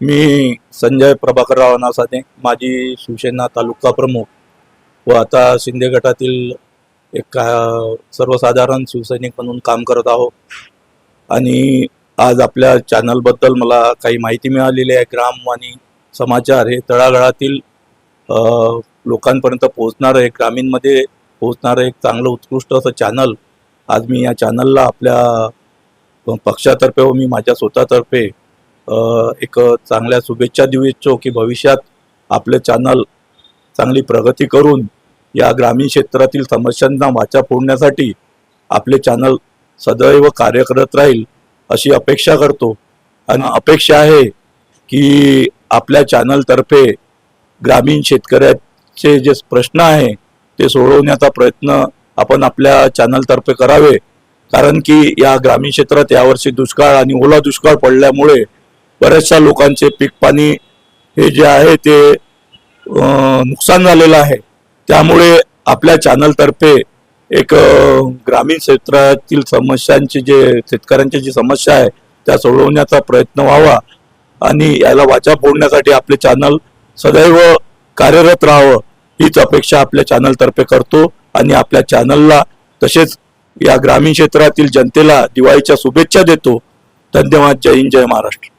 मी संजय प्रभाकरराव नासाने माजी शिवसेना तालुका प्रमुख व आता शिंदे गटातील एक का सर्वसाधारण शिवसैनिक म्हणून काम करत आहोत आणि आज आपल्या चॅनलबद्दल मला काही माहिती मिळालेली आहे. ग्राम आणि समाचार हे तळागाळातील लोकांपर्यंत पोहोचणारं एक ग्रामीणमध्ये पोहोचणारं एक चांगलं उत्कृष्ट असं चॅनल आज मी या चॅनलला आपल्या पक्षातर्फे व मी माझ्या स्वतःतर्फे एक चांगल्या शुभेच्छा देऊ इच्छितो की भविष्यात आपलं चॅनल चांगली प्रगती करून या ग्रामीण क्षेत्रातील समस्यांना वाचा फोडण्यासाठी आपले चॅनल सदैव कार्य करत राहील अशी अपेक्षा करतो. आणि अपेक्षा आहे की आपल्या चॅनलतर्फे ग्रामीण शेतकऱ्याचे जे प्रश्न आहे ते सोडवण्याचा प्रयत्न आपण आपल्या चॅनलतर्फे करावे. कारण की या ग्रामीण क्षेत्रात यावर्षी दुष्काळ आणि ओला दुष्काळ पडल्यामुळे बऱ्याचशा लोकांचे पीक पाणी हे जे आहे ते नुकसान झालेलं आहे. त्यामुळे आपल्या चॅनलतर्फे एक ग्रामीण क्षेत्रातील समस्यांची जे शेतकऱ्यांची जी समस्या आहे त्या सोडवण्याचा प्रयत्न व्हावा आणि याला वाचा फोडण्यासाठी आपले चॅनल सदैव कार्यरत राहावं हीच अपेक्षा आपल्या चॅनलतर्फे करतो आणि आपल्या चॅनलला तसेच या ग्रामीण क्षेत्रातील जनतेला दिवाळीच्या शुभेच्छा देतो. धन्यवाद. जय हिंद जय महाराष्ट्र.